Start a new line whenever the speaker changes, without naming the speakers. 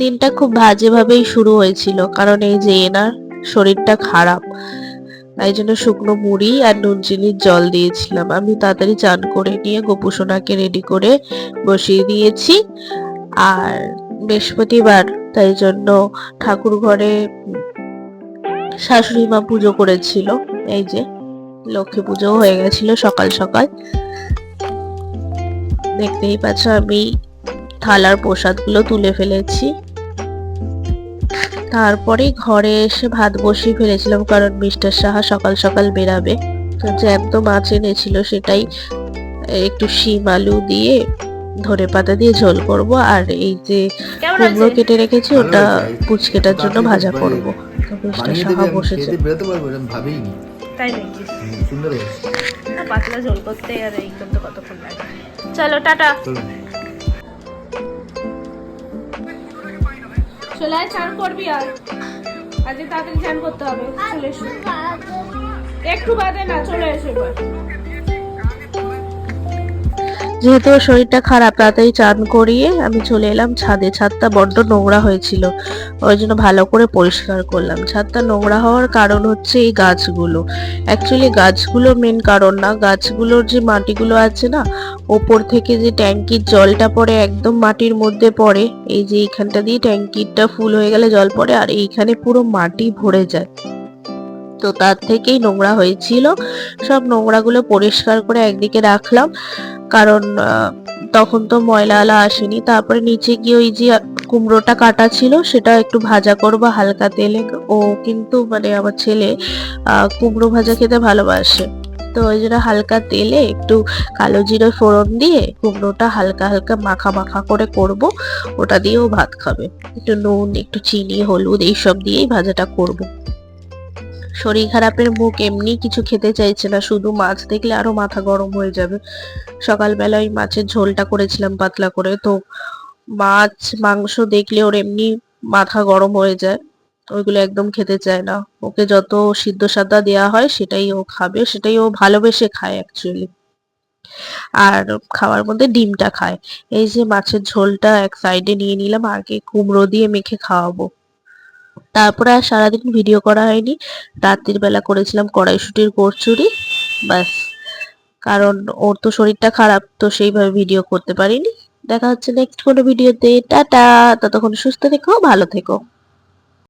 দিনটা খুব বাজেভাবেই শুরু হয়েছিল, কারণ এই যে এনার শরীরটা খারাপ, তাই জন্য শুকনো মুড়ি আর নুন চিনির জল দিয়েছিলাম। আমি তাড়াতাড়ি চান করে নিয়ে গোপুসোনাকে রেডি করে বসিয়ে দিয়েছি। আর বৃহস্পতিবার, তাই জন্য ঠাকুর ঘরে শাশুড়ি মা পুজো করেছিল। এই যে লক্ষ্মী পুজো হয়ে গেছিল সকাল সকাল। দেখতেই পাচ্ছ আমি থালার প্রসাদগুলো তুলে ফেলেছি। তারপরে ঘরে এসে ভাত বসিয়ে ফেলেছিলাম কারণ মিস্টার সাহা সকাল সকাল বেরাবে। তো জ্যান্ত মাছ এনেছিল সেটাই একটু শিম আলু দিয়ে ধরে পাতা দিয়ে ঝোল করব আর এই যে কুমড়ো কেটে রেখেছি ওটা। পুচকেটার জন্য ভাজা
করে
করব। তো মিস্টার সাহা বসেছে।
বেরোতে পারব এরকম
তাই নাকি?
সুন্দর
পাতলা ঝোল করতে আর এই করতে কতক্ষণ লাগে? চলো টাটা। চলে আয় চান করবি আর আজকে তাড়াতাড়ি চান করতে হবে, চলে এসো। একটু বাদে না, চলে এসো এবার।
যেহেতু শরীরটা খারাপ, তাড়াতাড়ি চান করিয়ে আমি চলে এলাম ছাদে। ছাদটা বড্ড নোংরা হয়েছিল, ওই জন্য ভালো করে পরিষ্কার করলাম। ছাদটা নোংরা হওয়ার কারণ হচ্ছে এই গাছগুলো। অ্যাকচুয়ালি গাছগুলো মেন কারণ না, গাছগুলোর যে মাটিগুলো আছে না, ওপর থেকে যে ট্যাঙ্কির জলটা পড়ে, একদম মাটির মধ্যে পড়ে, এই যে এইখানটা দিয়ে ট্যাঙ্কিটা ফুল হয়ে গেলে জল পড়ে, আর এইখানে পুরো মাটি ভরে যায়। তো তার থেকেই নোংরা হয়েছিল। সব নোংরাগুলো পরিষ্কার করে একদিকে রাখলাম। কারণ তখন তো ময়লা আলা আসেনি। তারপরে নিচে গিয়ে ওই যে কুমড়োটা কাটা ছিল, সেটা একটু ভাজা করব হালকা তেলে। ও কিন্তু মানে আমার ছেলে কুমড়ো ভাজা খেতে ভালোবাসে। তো ওই জন্য হালকা তেলে একটু কালো জিরে ফোড়ন দিয়ে কুমড়োটা হালকা হালকা মাখা মাখা করে করব। ওটা দিয়েও ভাত খাবে। একটু নুন, একটু চিনি, হলুদ, এইসব দিয়েই ভাজাটা করব। শরীর খারাপের মুখ এমনি কিছু খেতে চাইছে না, শুধু মাছ দেখলে আরও মাথা গরম হয়ে যাবে। সকালবেলা ওই মাছের ঝোলটা করেছিলাম পাতলা করে, তো মাছ, মাংস দেখলে ওর এমনি মাথা গরম হয়ে যায়। ওইগুলো একদম খেতে চায় না। ওকে যত সিদ্ধ সাদা দেওয়া হয় সেটাই ও খাবে, সেটাই ও ভালোবেসে খায় অ্যাকচুয়ালি আর খাওয়ার মধ্যে ডিমটা খায়। এই যে মাছের ঝোলটা এক সাইডে নিয়ে নিলাম আগে কুমড়ো দিয়ে মেখে খাওয়াবো। তারপরে আর সারাদিন ভিডিও করা হয়নি। রাত্রির বেলা করেছিলাম কড়াইশুটির কচুরি ব্যাস। কারণ ওর তো শরীরটা খারাপ, তো সেইভাবে ভিডিও করতে পারিনি। দেখা হচ্ছে নেক্সট কোনো ভিডিওতে টাটা, ততক্ষণ সুস্থ থেকো, ভালো থেকো।